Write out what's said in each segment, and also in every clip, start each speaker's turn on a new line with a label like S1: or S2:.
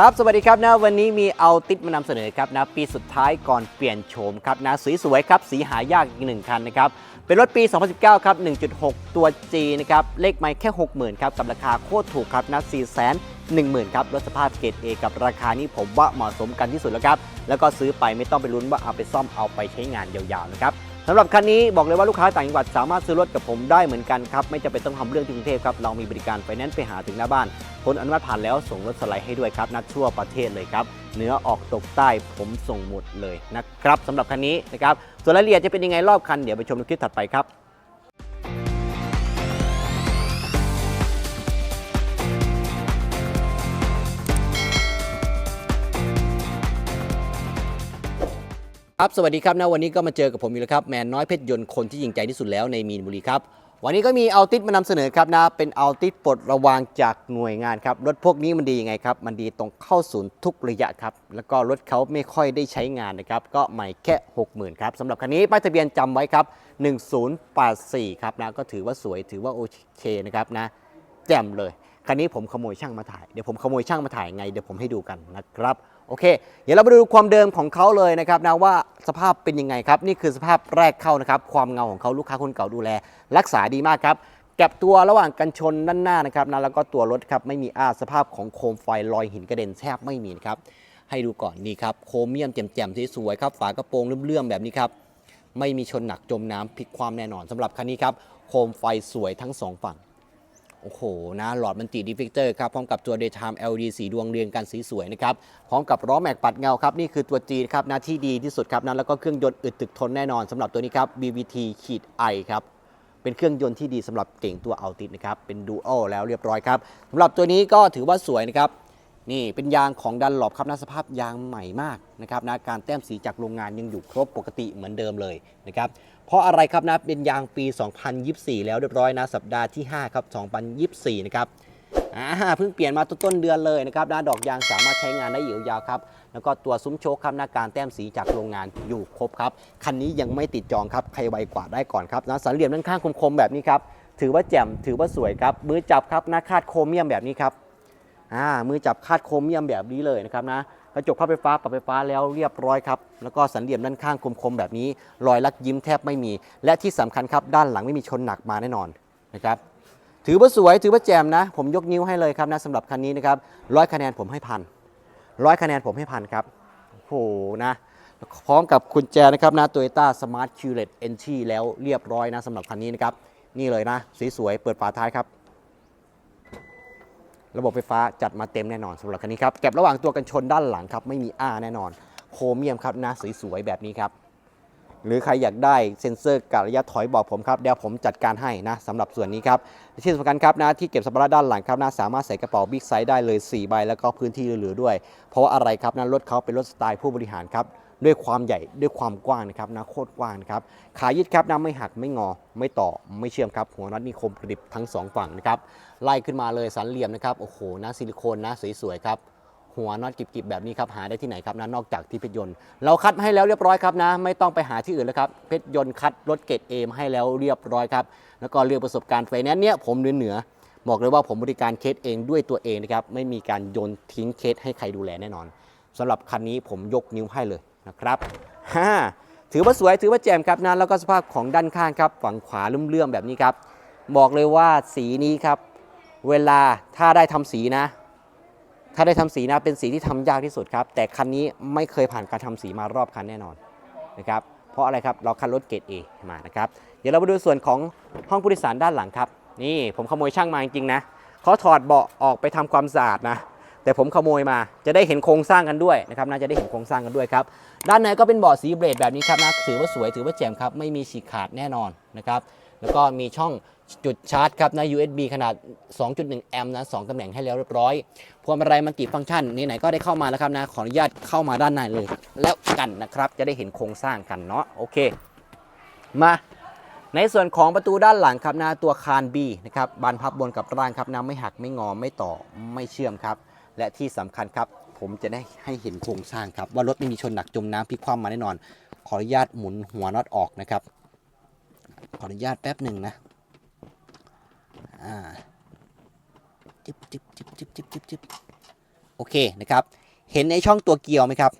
S1: ครับ สวัสดีครับนะวันนี้มีเอาติดมานำเสนอครับนะปีสุดท้ายก่อนเปลี่ยนโฉมครับนะสวยๆครับสีหายากอีกหนึ่งคันนะครับเป็นรถปี 2019 ครับ 1.6 ตัว G นะครับ เลขไม่แค่ 60,000 ครับ กับราคาโคตรถูกครับนะ4 1 0 0 0 0 ครับ รถสภาพเกรด A กับราคานี้ผมว่าเหมาะสมกันที่สุดแล้วครับ แล้วก็ซื้อไปไม่ต้องไปลุ้นว่าเอาไปซ่อมเอาไปใช้งานยาวๆนะครับ สำหรับคันนี้บอกเลยว่าลูกค้าต่างจังหวัดสามารถซื้อรถกับผมได้เหมือนกันครับ ไม่จำเป็นต้องทำเรื่องที่กรุงเทพครับเรามีบริการไฟแนนซ์ไปหาถึงหน้าบ้านผลอนุมัติผ่านแล้วส่งรถสไลด์ให้ด้วยครับนัดทั่วประเทศเลยครับเหนือออกตกใต้ผมส่งหมดเลยนะครับสำหรับคันนี้นะครับส่วนรายละเอียดจะเป็นยังไงรอบคันเดี๋ยวไปชมในคลิปถัดไปครับ ครับสวัสดีครับนะวันนี้ก็มาเจอกับผมอีกแล้วครับแมนน้อยเพชรยนต์คนที่ยิงใจที่สุดแล้วในมีนบุรีครับวันนี้ก็มีเอาติสมานำเสนอครับนะเป็นเอาติสปลดระวางจากหน่วยงานครับรถพวกนี้มันดียังไงครับมันดีตรงเข้าศูนย์ทุกระยะครับแล้วก็รถเขาไม่ค่อยได้ใช้งานนะครับก็ใหม่แค่ 60,000ครับสำหรับคันนี้ป้ายทะเบียนจำไว้ครับ1084ครับนะก็ถือว่าสวยถือว่าโอเคนะครับนะแจ่มเลยคันนี้ผมขโมยช่างมาถ่ายเดี๋ยวผมขโมยช่างมาถ่ายไงเดี๋ยวผมให้ดูกันนะครับ โอเค เดี๋ยวเรามาดูความเดิมของเขาเลยนะครับนะว่าสภาพเป็นยังไงครับ นี่คือสภาพแรกเข้านะครับ ความเงาของเขาลูกค้าคนเก่าดูแล รักษาดีมากครับก็บตัวระหว่างกันชนด้านหน้านะครับนะแล้วก็ตัวรถครับไม่มีอาสภาพของโคมไฟลอยหินกระเด็นแทบไม่มีนะครับให้ดูก่อนนี่ครับโครเมียมแจ่มๆที่สวยครับฝากระโปรงเลื่อมๆแบบนี้ครับไม่มีชนหนักจมน้ำพลิกความแน่นอนสำหรับคันนี้ครับโคมไฟสวยทั้งสองฝั่ง โอ้โหนะหลอดมันติดีฟิกเตอร์ครับพร้อมกับตัวเดย์ไทม์ LED สีดวงเรียงกันสีสวยนะครับพร้อมกับล้อแม็กปัดเงาครับนี่คือตัว G ครับนะที่ดีที่สุดครับนะแล้วก็เครื่องยนต์อึดตึกทนแน่นอนสำหรับตัวนี้ครับ BVT ขีด I ครับเป็นเครื่องยนต์ที่ดีสำหรับเก่งตัวเอาติดนะครับเป็นดูอัลแล้วเรียบร้อยครับสำหรับตัวนี้ก็ถือว่าสวยนะครับ นี่เป็นยางของดันหลบครับนะสภาพยางใหม่มากนะครับนะการแต้มสีจากโรงงานยังอยู่ครบปกติเหมือนเดิมเลยนะครับเพราะอะไรครับนะเป็นยางปี 2024 แล้วเรียบร้อยนะสัปดาห์ที่ 5 ครับ 2024 นะครับอ่าเพิ่งเปลี่ยนมาต้นเดือนเลยนะครับนะดอกยางสามารถใช้งานได้ยาวๆครับ แล้วก็ตัวซุ้มโชคครับนะการแต้มสีจากโรงงานอยู่ครบครับ คันนี้ยังไม่ติดจองครับใครไวกว่าได้ก่อนครับนะสันเหลี่ยมด้านข้างคมๆแบบนี้ครับถือว่าแจ่มถือว่าสวยครับมือจับครับหน้าคาดโครเมียมแบบนี้ครับ อ่ามือจับคาดครเมียมแบบนี้เลยนะครับนะกระจกพับไฟฟ้าปรับไฟฟ้าแล้วเรียบร้อยครับ แล้วก็สันเหลี่ยมด้านข้างคมๆแบบนี้ รอยลักยิ้มแทบไม่มี และที่สำคัญครับ ด้านหลังไม่มีชนหนักมาแน่นอนนะครับ ถือว่าสวยถือว่าแจ่มนะ ผมยกนิ้วให้เลยครับนะสำหรับคันนี้นะครับร้อยคะแนนผมให้พันร้อยคะแนนผมให้พันครับโอ้โหนะ พร้อมกับกุญแจนะครับนะ Toyota Smart q l e t Entry แล้วเรียบร้อยนะสำหรับคันนี้นะครับ นี่เลยนะสวยๆเปิดฝาท้ายครับ ระบบไฟฟ้าจัดมาเต็มแน่นอนสำหรับคันนี้ครับเก็บระหว่างตัวกันชนด้านหลังครับไม่มีอ้าแน่นอน โครเมียมครับนะสวยๆแบบนี้ครับหรือใครอยากได้เซ็นเซอร์กะระยะถอยบอกผมครับเดี๋ยวผมจัดการให้นะสำหรับส่วนนี้ครับที่สำคัญครับนะที่เก็บสัมภาระด้านหลังครับนะสามารถใส่กระเป๋าบิ๊กไซส์ได้เลย 4 ใบ แล้วก็พื้นที่เหลือๆด้วย เพราะว่าอะไรครับนะรถเขาเป็นรถสไตล์ผู้บริหารครับ ด้วยความใหญ่ด้วยความกว้างนะครับนะโคตรกว้างนะครับขายึดครับนะไม่หักไม่งอ ไม่ต่อไม่เชื่อมครับ หัวน็อตนี่คมกริบทั้งสองฝั่งนะครับไล่ขึ้นมาเลยสันเหลี่ยมนะครับโอ้โหนะซิลิโคนนะสวยๆครับหัวน็อตกิบๆแบบนี้ครับหาได้ที่ไหนครับนะนอกจากที่เพชรยนต์เราคัดมาให้แล้วเรียบร้อยครับนะ ไม่ต้องไปหาที่อื่นแล้วครับเพชรยนต์คัดรถเกรดเอมให้แล้วเรียบร้อยครับแล้วก็เรื่องประสบการณ์ไฟแนนซ์เนี่ยผมเหนือๆบอกเลยว่าผมบริการเคสเองด้วยตัวเองนะครับไม่มีการโยนทิ้งเคสให้ใครดูแลแน่นอนสำหรับคันนี้ผมยกนิ้วให้เลย นะครับฮ่าถือว่าสวยถือว่าแจ่มครับนะแล้วก็สภาพของด้านข้างครับฝั่งขวาเลื่อมๆแบบนี้ครับ บอกเลยว่าสีนี้ครับ เวลาถ้าได้ทำสีนะ ถ้าได้ทำสีนะเป็นสีที่ทำยากที่สุดครับ แต่คันนี้ไม่เคยผ่านการทำสีมารอบคันแน่นอนนะครับเพราะอะไรครับเราคันรถเกรด A มานะครับเดี๋ยวเรามาดูส่วนของห้องผู้โดยสารด้านหลังครับ นี่ผมขโมยช่างมาจริงๆนะเขาถอดเบาะออกไปทำความสะอาดนะ แต่ผมขโมยมาจะได้เห็นโครงสร้างกันด้วยนะครับน่าจะได้เห็นโครงสร้างกันด้วยครับด้านในก็เป็นเบาะสีเบรดแบบนี้ครับนะถือว่าสวยถือว่าแจ่มครับไม่มีฉีกขาดแน่นอนนะครับแล้วก็มีช่องจุดชาร์จครับนะ USB ขนาด 2.1 แอมป์นะสองตำแหน่งให้แล้วเรียบร้อยพวงมาลัยมันติฟังก์ชันนี่ไหนก็ได้เข้ามาแล้วครับนะขออนุญาตเข้ามาด้านในเลย แล้วกันนะครับจะได้เห็นโครงสร้างกันเนาะโอเค มาในส่วนของประตูด้านหลังครับนะตัวคาน B นะครับบานพับบนกับล่างครับนะไม่หักไม่งอไม่ต่อไม่เชื่อมครับ และที่สำคัญครับ ผมจะได้ให้เห็นโครงสร้างครับ ว่ารถไม่มีชนหนักจมน้ำพลิกคว่ำมาแน่นอน ขออนุญาตหมุนหัวน็อตออกนะครับ ขออนุญาตแป๊บหนึ่งนะอ่าจิบจิบจิบจิบจิบจิบจิบโอเคนะครับ เห็นในช่องตัวเกียวไหมครับ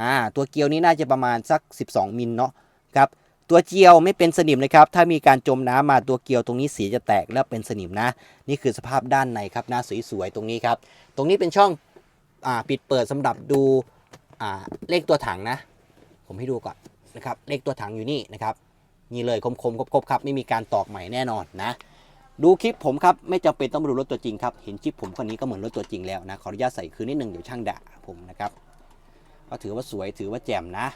S1: อ่าตัวเกียวนี้น่าจะประมาณสัก 12 มิลเนาะครับ ตัวเกียวไม่เป็นสนิมนะครับ ถ้ามีการจมน้ำมาตัวเกียวตรงนี้สีจะแตกแล้วเป็นสนิมนะ นี่คือสภาพด้านในครับหน้าสวยๆตรงนี้ครับ ตรงนี้เป็นช่องอปิดเปิดสำหรับดูเลขตัวถังนะ ผมให้ดูก่อนนะครับเลขตัวถังอยู่นี่นะครับนี่เลยคมๆครบๆครับไม่มีการตอกใหม่แน่นอนนะ ดูคลิปผมครับไม่จำเป็นต้องมาดูรถตัวจริงครับเห็นคลิปผมคนนี้ก็เหมือนรถตัวจริงแล้วนะขออนุญาตใส่คืนนิดหนึ่งเดี๋ยวช่างด่าผมนะครับก็ถือว่าสวยถือว่าแจ่มนะ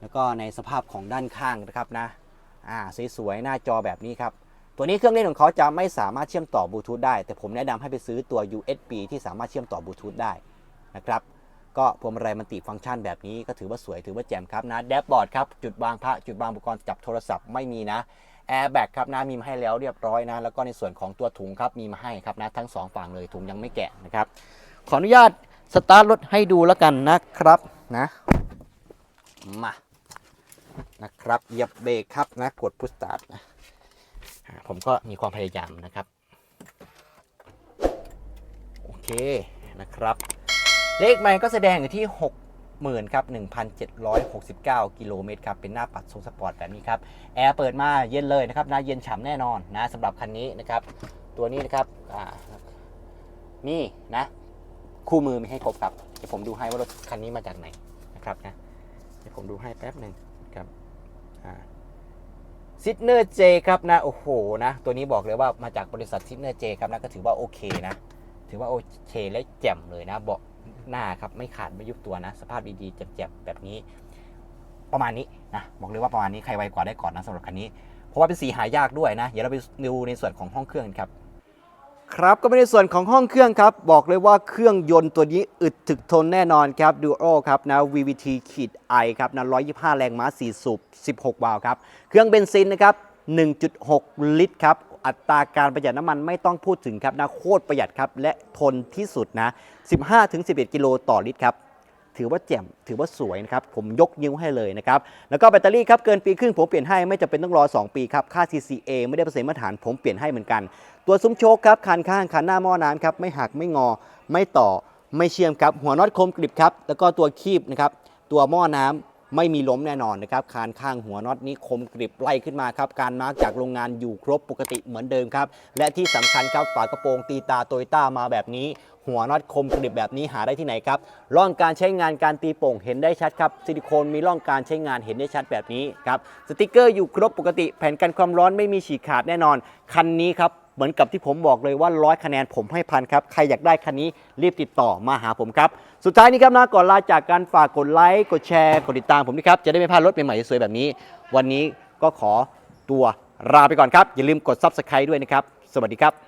S1: แล้วก็ในสภาพของด้านข้างนะครับนะอ่าสวยๆหน้าจอแบบนี้ครับตัวนี้เครื่องเล่นของเขาจะไม่สามารถเชื่อมต่อบลูทูธได้ แต่ผมแนะนำให้ไปซื้อตัว USB ที่สามารถเชื่อมต่อบลูทูธได้นะครับก็พวงมาลัยมันติฟังก์ชันแบบนี้ก็ถือว่าสวยถือว่าแจ่มครับนะแดชบอร์ดครับจุดวางพระจุดวางอุปกรณ์จับโทรศัพท์ไม่มีนะแอร์แบ็กครับนะมีมาให้แล้วเรียบร้อยนะ แล้วก็ในส่วนของตัวถุงครับมีมาให้ครับนะทั้งสองฝั่งเลยถุงยังไม่แกะนะครับ ขออนุญาตสตาร์ทรถให้ดูแล้วกันนะครับนะมา นะครับเหยียบเบรกครับนะกดพุชสตาร์ทนะผมก็มีความพยายามนะครับ โอเคนะครับ เลขไมล์ก็แสดงอยู่ที่60,000ครับ 1,769 กิโลเมตรครับ เป็นหน้าปัดทรงสปอร์ตแบบนี้ครับ แอร์เปิดมาเย็นเลยนะครับนะเย็นฉ่ำแน่นอนนะสำหรับคันนี้นะครับ ตัวนี้นะครับนี่นะ คู่มือมีให้ครบครับ เดี๋ยวผมดูให้ว่ารถคันนี้มาจากไหนนะครับนะ เดี๋ยวผมดูให้แป๊บหนึ่ง ซิดเนอร์เจครับนะ โอ้โหนะ ตัวนี้บอกเลยว่ามาจากบริษัทซิดเนอร์เจครับนะก็ถือว่าโอเคนะ ถือว่าโอเคและแจ่มเลยนะเบาะหน้าครับไม่ขาดไม่ยุบตัวนะ สภาพดีๆแจ่มๆแบบนี้ ประมาณนี้นะบอกเลยว่าประมาณนี้ใครไวกว่าได้ก่อนนะสำหรับคันนี้ เพราะว่าเป็นสีหายากด้วยนะ เดี๋ยวเราไปดูในส่วนของห้องเครื่องกันครับ ครับก็เป็นในส่วนของห้องเครื่องครับ บอกเลยว่าเครื่องยนต์ตัวนี้อึดถึกทนแน่นอนครับดูโอครับนะ VVT ขีด i ครับนะ125 แรงม้า 4 สูบ 16 วาล์วครับ เครื่องเบนซินนะครับ 1.6 ลิตรครับ อัตราการประหยัดน้ำมันไม่ต้องพูดถึงครับนะโคตรประหยัดครับ และทนที่สุดนะ 15-11 กิโลต่อลิตรครับ ถือว่าแจ่มถือว่าสวยนะครับ ผมยกนิ้วให้เลยนะครับ แล้วก็แบตเตอรี่ครับ เกินปีครึ่งผมเปลี่ยนให้ไม่จำเป็นต้องรอ 2 ปีครับ ค่า CCA ไม่ได้เปอร์เซ็นต์มาตรฐานผมเปลี่ยนให้เหมือนกัน ตัวซุ้มโชคครับคันข้างคันหน้าหม้อน้ำครับไม่หักไม่งอ ไม่ต่อไม่เชื่อมครับหัวน็อตคมกริบครับแล้วก็ตัวคีบนะครับตัวหม้อน้ำ ไม่มีล้มแน่นอนนะครับคานข้างหัวน็อตนี้คมกริบไล่ขึ้นมาครับการมาร์กจากโรงงานอยู่ครบปกติเหมือนเดิมครับ และที่สำคัญครับฝากระโปรงตีตาโตโยต้ามาแบบนี้ หัวน็อตคมกริบแบบนี้หาได้ที่ไหนครับร่องการใช้งานการตีโป่งเห็นได้ชัดครับซิลิโคนมีร่องการใช้งานเห็นได้ชัดแบบนี้ครับสติกเกอร์อยู่ครบปกติ แผ่นกันความร้อนไม่มีฉีกขาดแน่นอน คันนี้ครับ เหมือนกับที่ผมบอกเลยว่าร้อยคะแนนผมให้พันครับ ใครอยากได้คันนี้รีบติดต่อมาหาผมครับ สุดท้ายนี้ครับนะก่อนลาจากการฝากกดไลค์กดแชร์กดติดตามผมด้วยครับจะได้ไม่พลาดรถใหม่ๆสวยแบบนี้ วันนี้ก็ขอตัวลาไปก่อนครับอย่าลืมกด Subscribe ด้วยนะครับ สวัสดีครับ